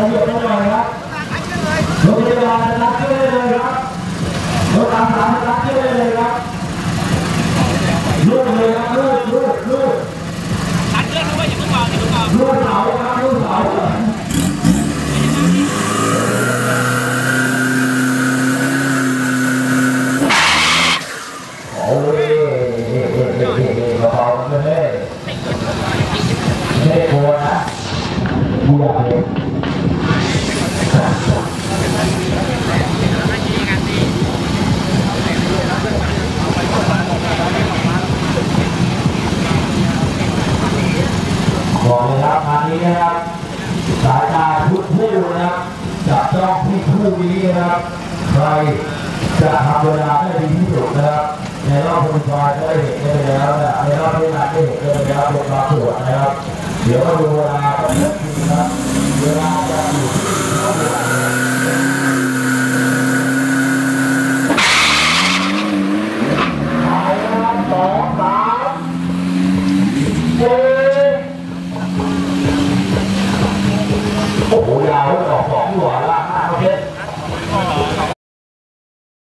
không được đâu rồi đó lên rồi đó lúc tám tám lắp chưa lên rồi đó lúc mười lăm lúc lúc lúc lúc sáu lúc sáu Hãy subscribe cho kênh Ghiền Mì Gõ Để không bỏ lỡ những video hấp dẫn นเลยไม่ได้กลัวนะกูอบอกเลยครับงานนี้นะครับ สายตาทุกผู้นะครับจับจ้องที่คู่นี้นะครับ ใครจะทำเวลาได้ดีที่สุดนะครับ ในรอบคนฟายก็ได้เห็นกันไปแล้วนะในรอบที่นัดได้เห็นกันไปแล้วบนมาตรวจนะครับ เดี๋ยวมาดูเวลากันนะครับเวลาจะอยู่ที่เท่าไหร่ไปนะครับสองสามสี่าวดอสองหัวล่างหน้าเพชร